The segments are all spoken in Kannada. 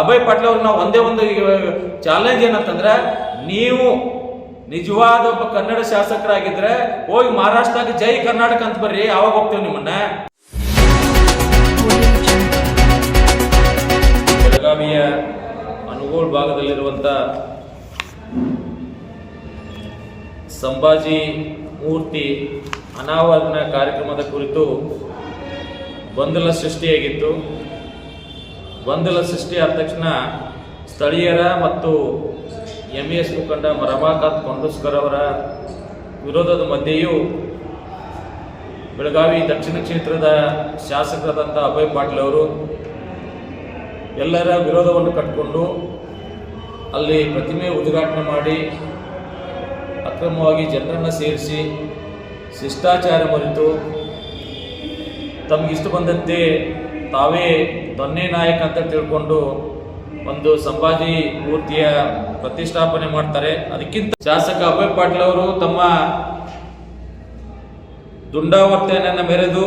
ಅಭಯ್ ಪಾಟೀಲ್ ಅವ್ರಿಗೆ ನಾವು ಒಂದೇ ಒಂದು ಚಾಲೆಂಜ್ ಏನಂತಂದ್ರೆ ನೀವು ನಿಜವಾದ ಒಬ್ಬ ಕನ್ನಡ ಶಾಸಕರಾಗಿದ್ರೆ ಹೋಗಿ ಮಹಾರಾಷ್ಟ್ರದಾಗ ಜೈ ಕರ್ನಾಟಕ ಅಂತ ಬರ್ರಿ, ಯಾವಾಗ ಹೋಗ್ತೇವೆ ನಿಮ್ಮನ್ನ? ಬೆಳಗಾವಿಯ ಅನುಗೋಳ್ ಭಾಗದಲ್ಲಿರುವಂತ ಸಂಭಾಜಿ ಮೂರ್ತಿ ಅನಾವರಣ ಕಾರ್ಯಕ್ರಮದ ಕುರಿತು ಗೊಂದಲ ಸೃಷ್ಟಿಯಾಗಿತ್ತು. ಗೊಂದಲ ಆದ ತಕ್ಷಣ ಸ್ಥಳೀಯರ ಮತ್ತು ಎಂ ಎಸ್ ಮುಖಂಡ ರಮಾಕಾಂತ್ ಕೊಂಡಸ್ಕರ್ ಅವರ ವಿರೋಧದ ಮಧ್ಯೆಯೂ ಬೆಳಗಾವಿ ದಕ್ಷಿಣ ಕ್ಷೇತ್ರದ ಶಾಸಕರಾದಂಥ ಅಭಯ್ ಪಾಟೀಲ್ ಅವರು ಎಲ್ಲರ ವಿರೋಧವನ್ನು ಕಟ್ಟಿಕೊಂಡು ಅಲ್ಲಿ ಪ್ರತಿಮೆ ಉದ್ಘಾಟನೆ ಮಾಡಿ ಅಕ್ರಮವಾಗಿ ಜನರನ್ನು ಸೇರಿಸಿ ಶಿಷ್ಟಾಚಾರ ಮರೆತು ತಮಗಿಷ್ಟ ಬಂದಂತೆ ತಾವೇ ದೊನ್ನೆ ನಾಯಕ ಅಂತ ತಿಳ್ಕೊಂಡು ಒಂದು ಸಂಭಾಜಿ ಮೂರ್ತಿಯ ಪ್ರತಿಷ್ಠಾಪನೆ ಮಾಡ್ತಾರೆ. ಅದಕ್ಕಿಂತ ಶಾಸಕ ಅಭಯ್ ಪಾಟೀಲ್ ಅವರು ತಮ್ಮ ದುಂಡಾವರ್ತನೆಯನ್ನು ಮೆರೆದು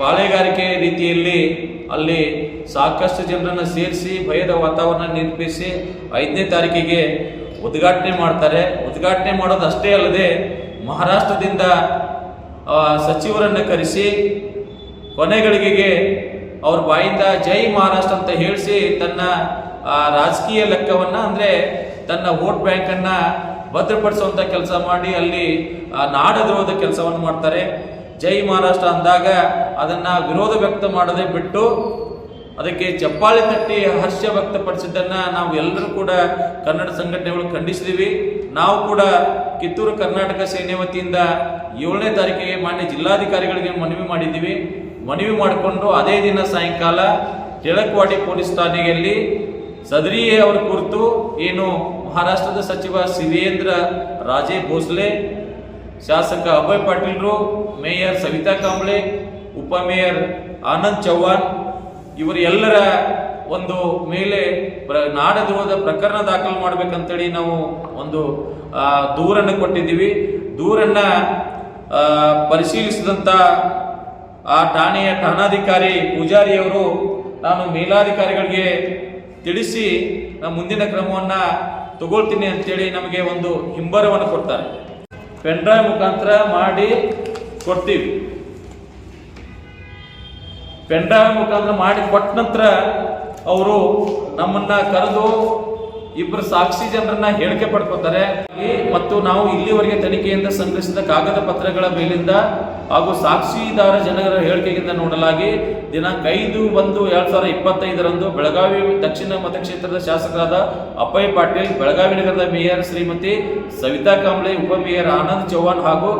ಪಾಳೆಗಾರಿಕೆ ರೀತಿಯಲ್ಲಿ ಅಲ್ಲಿ ಸಾಕಷ್ಟು ಜನರನ್ನು ಸೇರಿಸಿ ಭಯದ ವಾತಾವರಣ ನಿರ್ಮಿಸಿ ಐದನೇ ತಾರೀಕಿಗೆ ಉದ್ಘಾಟನೆ ಮಾಡ್ತಾರೆ. ಉದ್ಘಾಟನೆ ಮಾಡೋದು ಅಷ್ಟೇ ಅಲ್ಲದೆ ಮಹಾರಾಷ್ಟ್ರದಿಂದ ಸಚಿವರನ್ನು ಕರೆಸಿ ಕೊನೆಗಳಿಗೆಗೆ ಅವ್ರ ಬಾಯಿಂದ ಜೈ ಮಹಾರಾಷ್ಟ್ರ ಅಂತ ಹೇಳಿಸಿ ತನ್ನ ರಾಜಕೀಯ ಲೆಕ್ಕವನ್ನ ಅಂದ್ರೆ ತನ್ನ ವೋಟ್ ಬ್ಯಾಂಕನ್ನು ಭದ್ರಪಡಿಸುವಂತ ಕೆಲಸ ಮಾಡಿ ಅಲ್ಲಿ ನಾಡ ನಾಡದ್ರೋಹದ ಕೆಲಸವನ್ನು ಮಾಡ್ತಾರೆ. ಜೈ ಮಹಾರಾಷ್ಟ್ರ ಅಂದಾಗ ಅದನ್ನ ವಿರೋಧ ವ್ಯಕ್ತ ಮಾಡದೆ ಬಿಟ್ಟು ಅದಕ್ಕೆ ಚಪ್ಪಾಳೆ ತಟ್ಟಿ ಹರ್ಷ ವ್ಯಕ್ತಪಡಿಸಿದ್ದನ್ನು ನಾವು ಎಲ್ಲರೂ ಕೂಡ ಕನ್ನಡ ಸಂಘಟನೆಗಳು ಖಂಡಿಸಿದೀವಿ. ನಾವು ಕೂಡ ಕಿತ್ತೂರು ಕರ್ನಾಟಕ ಸೇನೆ ವತಿಯಿಂದ ಏಳನೇ ತಾರೀಕಿಗೆ ಮಾನ್ಯ ಜಿಲ್ಲಾಧಿಕಾರಿಗಳಿಗೆ ಮನವಿ ಮಾಡಿದ್ದೀವಿ. ಮನವಿ ಮಾಡಿಕೊಂಡು ಅದೇ ದಿನ ಸಾಯಂಕಾಲ ತಿಳಕವಾಡಿ ಪೊಲೀಸ್ ಠಾಣೆಯಲ್ಲಿ ಸದ್ರಿಯೇ ಅವರ ಕುರಿತು ಏನು ಮಹಾರಾಷ್ಟ್ರದ ಸಚಿವ ಶಿವೇಂದ್ರ ರಾಜೇ ಭೋಸ್ಲೆ, ಶಾಸಕ ಅಭಯ್ ಪಾಟೀಲ್ರು, ಮೇಯರ್ ಸವಿತಾ ಕಾಂಬ್ಳೆ ಉಪಮೇಯರ್ ಆನಂದ್ ಚೌಹಾಣ್ ಇವರೆಲ್ಲರ ಒಂದು ಮೇಲೆ ಪ್ರ- ನಾಡದ್ರೋಹದ ಪ್ರಕರಣ ದಾಖಲು ಮಾಡ್ಬೇಕಂತೇಳಿ ನಾವು ಒಂದು ದೂರನ್ನು ಕೊಟ್ಟಿದ್ದೀವಿ. ದೂರನ್ನು ಪರಿಶೀಲಿಸಿದಂಥ ಆ ಠಾಣೆಯ ಠಾಣಾಧಿಕಾರಿ ಪೂಜಾರಿಯವರು ನಾನು ಮೇಲಾಧಿಕಾರಿಗಳಿಗೆ ತಿಳಿಸಿ ನಾನು ಮುಂದಿನ ಕ್ರಮವನ್ನು ತಗೊಳ್ತೀನಿ ಅಂತೇಳಿ ನಮಗೆ ಒಂದು ಹಿಂಬರವನ್ನು ಕೊಡ್ತಾರೆ. ಪೆನ್ಡ್ರೈವ್ ಮುಖಾಂತರ ಮಾಡಿ ಕೊಡ್ತೀವಿ. ಪೆನ್ಡ್ರೈವ್ ಮುಖಾಂತರ ಮಾಡಿ ಕೊಟ್ಟ ನಂತರ ಅವರು ನಮ್ಮನ್ನು ಕರೆದು ಇಬ್ಬರು ಸಾಕ್ಷಿ ಜನರನ್ನ ಹೇಳಿಕೆ ಪಡ್ಕೋತಾರೆ. ಮತ್ತು ನಾವು ಇಲ್ಲಿವರೆಗೆ ತನಿಖೆಯಿಂದ ಸಂಗ್ರಹಿಸಿದ ಕಾಗದ ಪತ್ರಗಳ ಮೇಲಿಂದ ಹಾಗೂ ಸಾಕ್ಷಿದಾರ ಜನರ ಹೇಳಿಕೆಯಿಂದ ನೋಡಲಾಗಿ ದಿನಾಂಕ ಐದು ಒಂದು ಎರಡ್ ಸಾವಿರದ ಇಪ್ಪತ್ತೈದರಂದು ಬೆಳಗಾವಿ ದಕ್ಷಿಣ ಮತಕ್ಷೇತ್ರದ ಶಾಸಕರಾದ ಅಪ್ಪಯ್ ಪಾಟೀಲ್, ಬೆಳಗಾವಿ ನಗರದ ಮೇಯರ್ ಶ್ರೀಮತಿ ಸವಿತಾ ಕಾಂಬ್ಳೆ ಉಪಮೇಯರ್ ಆನಂದ್ ಚೌಹಾಣ್ ಹಾಗೂ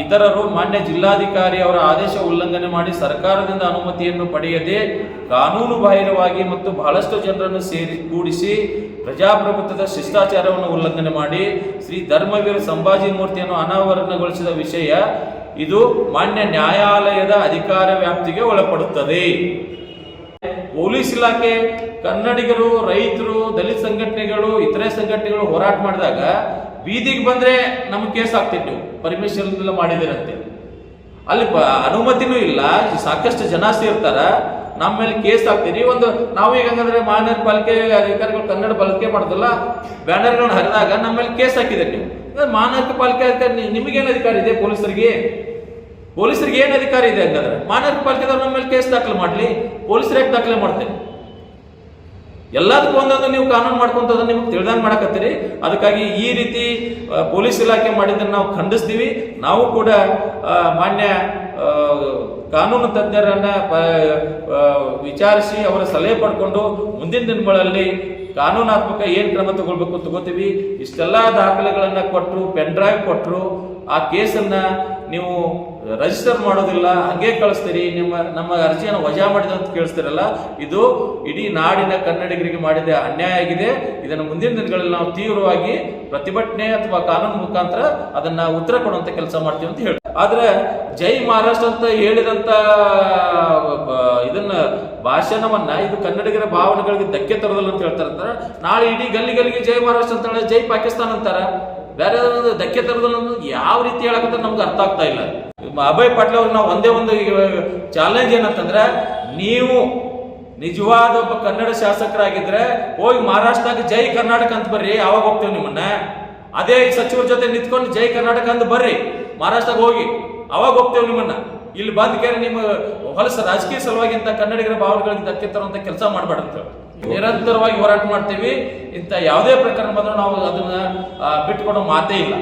ಇತರರು ಮಾನ್ಯ ಜಿಲ್ಲಾಧಿಕಾರಿ ಅವರ ಆದೇಶ ಉಲ್ಲಂಘನೆ ಮಾಡಿ ಸರ್ಕಾರದಿಂದ ಅನುಮತಿಯನ್ನು ಪಡೆಯದೆ ಕಾನೂನು ಬಾಹಿರವಾಗಿ ಮತ್ತು ಬಹಳಷ್ಟು ಜನರನ್ನು ಸೇರಿ ಕೂಡಿಸಿ ಪ್ರಜಾಪ್ರಭುತ್ವದ ಶಿಷ್ಟಾಚಾರವನ್ನು ಉಲ್ಲಂಘನೆ ಮಾಡಿ ಶ್ರೀ ಧರ್ಮವೀರ ಸಂಭಾಜಿ ಮೂರ್ತಿಯನ್ನು ಅನಾವರಣಗೊಳಿಸಿದ ವಿಷಯ ಇದು ಮಾನ್ಯ ನ್ಯಾಯಾಲಯದ ಅಧಿಕಾರ ವ್ಯಾಪ್ತಿಗೆ ಒಳಪಡುತ್ತದೆ. ಪೊಲೀಸ್ ಇಲಾಖೆ ಕನ್ನಡಿಗರು, ರೈತರು, ದಲಿತ ಸಂಘಟನೆಗಳು, ಇತರೆ ಸಂಘಟನೆಗಳು ಹೋರಾಟ ಮಾಡಿದಾಗ ಬೀದಿಗೆ ಬಂದ್ರೆ ನಮ್ಗೆ ಕೇಸ್ ಆಗ್ತಿತ್ತು. ನೀವು ಪರ್ಮಿಷನ್ ಮಾಡಿದಿರಂತೆ. ಅಲ್ಲಿ ಅನುಮತಿನೂ ಇಲ್ಲ. ಸಾಕಷ್ಟು ಜನ ಸೇರ್ತಾರ. ನಮ್ಮ ಮೇಲೆ ಕೇಸ್ ಹಾಕ್ತೀರಿ ಒಂದು, ನಾವು ಈಗ ಹಂಗಂದ್ರೆ ಮಹಾನಗರ ಪಾಲಿಕೆ ಅಧಿಕಾರಿಗಳು ಕನ್ನಡ ಬಳಕೆ ಮಾಡೋದಲ್ಲ, ಬ್ಯಾನರ್ಗಳನ್ನ ಹರಿದಾಗ ನಮ್ಮ ಮೇಲೆ ಕೇಸ್ ಹಾಕಿದೆ ನೀವು. ಮಹಾನಗರ ಪಾಲಿಕೆ ಅಧಿಕಾರಿ ನಿಮಗೇನು ಅಧಿಕಾರ ಇದೆ ಪೊಲೀಸರಿಗೆ? ಪೊಲೀಸರಿಗೆ ಏನು ಅಧಿಕಾರ ಇದೆ ಹಂಗಂದ್ರೆ? ಮಹಾನಗರ ಪಾಲಿಕೆದವ್ರು ನಮ್ಮ ಮೇಲೆ ಕೇಸ್ ದಾಖಲೆ ಮಾಡಲಿ. ಪೊಲೀಸರು ಯಾಕೆ ದಾಖಲೆ ಮಾಡ್ತೇವೆ ಎಲ್ಲದಕ್ಕೂ ಒಂದೊಂದು ನೀವು ಕಾನೂನು ಮಾಡ್ಕೊಂತದ ನಿಮ್ಗೆ ತಿಳಿದಂಗೆ ಮಾಡಕತ್ತೀರಿ. ಅದಕ್ಕಾಗಿ ಈ ರೀತಿ ಪೊಲೀಸ್ ಇಲಾಖೆ ಮಾಡಿದ್ದನ್ನು ನಾವು ಖಂಡಿಸ್ತೀವಿ. ನಾವು ಕೂಡ ಮಾನ್ಯ ಕಾನೂನು ತಜ್ಞರನ್ನ ವಿಚಾರಿಸಿ ಅವರ ಸಲಹೆ ಪಡ್ಕೊಂಡು ಮುಂದಿನ ದಿನಗಳಲ್ಲಿ ಕಾನೂನಾತ್ಮಕ ಏನು ಕ್ರಮ ತಗೊಳ್ಬೇಕು ತಗೋತೀವಿ ಇಷ್ಟೆಲ್ಲ ದಾಖಲೆಗಳನ್ನು ಕೊಟ್ಟರು ಪೆನ್ ಡ್ರೈವ್ ಕೊಟ್ಟರು ಆ ಕೇಸನ್ನ ನೀವು ರಿಜಿಸ್ಟರ್ ಮಾಡೋದಿಲ್ಲ, ಹಂಗೆ ಕಳಿಸ್ತೀರಿ, ನಿಮ್ಮ, ನಮ್ಮ ಅರ್ಜಿಯನ್ನು ವಜಾ ಮಾಡಿದ ಅಂತ ಕೇಳಿಸ್ತೀರಲ್ಲ, ಇದು ಇಡೀ ನಾಡಿನ ಕನ್ನಡಿಗರಿಗೆ ಮಾಡಿದ ಅನ್ಯಾಯ ಆಗಿದೆ. ಇದನ್ನು ಮುಂದಿನ ದಿನಗಳಲ್ಲಿ ನಾವು ತೀವ್ರವಾಗಿ ಪ್ರತಿಭಟನೆ ಅಥವಾ ಕಾನೂನು ಮುಖಾಂತರ ಅದನ್ನ ಉತ್ತರ ಕೊಡುವಂತ ಕೆಲಸ ಮಾಡ್ತೀವಿ ಅಂತ ಹೇಳಿ ಆದ್ರೆ ಜೈ ಮಹಾರಾಷ್ಟ್ರ ಅಂತ ಹೇಳಿದಂತ ಇದನ್ನ ಭಾಷಣವನ್ನ ಇದು ಕನ್ನಡಿಗರ ಭಾವನೆಗಳಿಗೆ ಧಕ್ಕೆ ತರೋದಿಲ್ಲ ಅಂತ ಹೇಳ್ತಾರೆ ಅಂತಾರೆ. ನಾಳೆ ಇಡೀ ಗಲ್ಲಿ ಗಲ್ಲಿಗೆ ಜೈ ಮಹಾರಾಷ್ಟ್ರ ಅಂತ ಹೇಳಿ ಜೈ ಪಾಕಿಸ್ತಾನ ಅಂತಾರ. ಬೇರೆ ಧಕ್ಕೆ ತರದಲ್ಲ ಯಾವ ರೀತಿ ಹೇಳಕ್ಕಂತ ನಮ್ಗೆ ಅರ್ಥ ಆಗ್ತಾ ಇಲ್ಲ. ಅಭಯ್ ಪಾಟೀಲ್ ಅವ್ರಿಗೆ ನಾವು ಒಂದೇ ಒಂದು ಚಾಲೆಂಜ್ ಏನಂತಂದ್ರೆ ನೀವು ನಿಜವಾದ ಒಬ್ಬ ಕನ್ನಡ ಶಾಸಕರಾಗಿದ್ರೆ ಹೋಗಿ ಮಹಾರಾಷ್ಟ್ರದಾಗ ಜೈ ಕರ್ನಾಟಕ ಅಂತ ಬರ್ರಿ, ಯಾವಾಗ ಹೋಗ್ತೇವೆ ನಿಮ್ಮನ್ನ? ಅದೇ ಸಚಿವರ ಜೊತೆ ನಿಂತ್ಕೊಂಡು ಜೈ ಕರ್ನಾಟಕ ಅಂತ ಬರ್ರಿ, ಮಹಾರಾಷ್ಟ್ರದಾಗ ಹೋಗಿ, ಅವಾಗ ಹೋಗ್ತೇವೆ ನಿಮ್ಮನ್ನ? ಇಲ್ಲಿ ಬಂದ್ ಕೇಳಿ ನಿಮ್ಮ ಹೊಲಸ ರಾಜಕೀಯ ಸಲುವಾಗಿ ಅಂತ ಕನ್ನಡಿಗರ ಭಾವನೆಗಳಿಗೆ ಧಕ್ಕೆ ತರುವಂತ ಕೆಲಸ ಮಾಡಬಾರ್ದಂತ ನಿರಂತರವಾಗಿ ಹೋರಾಟ ಮಾಡ್ತೀವಿ. ಇಂಥ ಯಾವುದೇ ಪ್ರಕರಣ ಬಂದರೂ ನಾವು ಅದನ್ನ ಬಿಟ್ಕೊಡೋ ಮಾತೇ ಇಲ್ಲ.